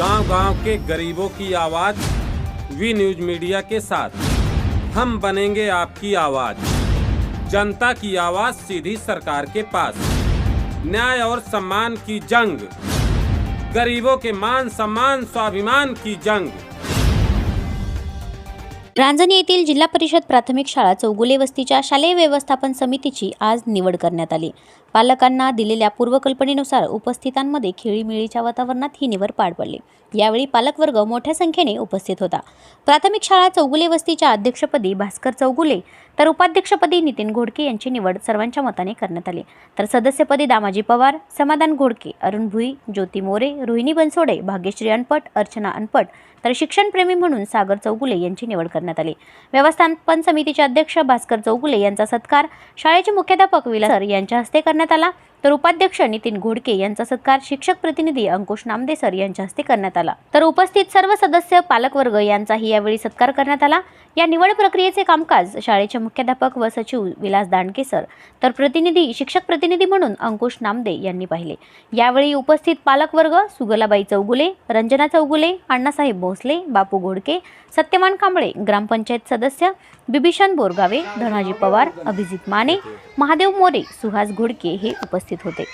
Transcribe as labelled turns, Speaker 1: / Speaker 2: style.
Speaker 1: गाँव गाँव के गरीबों की आवाज़, वी न्यूज़ मीडिया के साथ। हम बनेंगे आपकी आवाज़। जनता की आवाज़ सीधी सरकार के पास। न्याय और सम्मान की जंग। गरीबों के मान सम्मान, स्वाभिमान की जंग।
Speaker 2: रांजणी येथील जिल्हा परिषद प्राथमिक शाळा चौगुले वस्तीच्या शालेय व्यवस्थापन समितीची आज निवड करण्यात आली. पालकांना दिलेल्या पूर्वकल्पनेनुसार उपस्थितांमध्ये खेळीमेळीच्या वातावरणात ही निवड पार पडली. यावेळी पालकवर्ग मोठ्या संख्येने उपस्थित होता. प्राथमिक शाळा चौगुले वस्तीच्या अध्यक्षपदी भास्कर चौगुले तर उपाध्यक्षपदी नितीन घोडके यांची निवड सर्वांच्या मताने करण्यात आली. तर सदस्यपदी दामाजी पवार समाधान घोडके अरुण भुई ज्योती मोरे रोहिणी बनसोडे भाग्यश्री अनपट अर्चना अनपट तर शिक्षणप्रेमी म्हणून सागर चौगुले यांची निवड करण्यात आली. व्यवस्थापन समितीचे अध्यक्ष भास्कर चौगुले यांचा सत्कार शाळेचे मुख्याध्यापक विलास सर यांच्या हस्ते करण्यात आला. तर उपाध्यक्ष नितीन घोडके यांचा सत्कार शिक्षक प्रतिनिधी अंकुश नामदे सर यांच्या हस्ते करण्यात आला. तर उपस्थित सर्व सदस्य पालकवर्ग यांचाही यावेळी सत्कार करण्यात आला. या निवड प्रक्रियेचे कामकाज शाळेचे मुख्याध्यापक व सचिव विलास दांडके सर तर प्रतिनिधी शिक्षक प्रतिनिधी म्हणून अंकुश नामदे यांनी पाहिले. यावेळी उपस्थित पालकवर्ग सुगलाबाई चौगुले रंजना चौगुले अण्णासाहेब भोसले बापू घोडके सत्यमान कांबळे ग्रामपंचायत सदस्य बिभीषण बोरगावे धनाजी पवार अभिजित माने महादेव मोरे सुहास घोडके हे उपस्थित होते.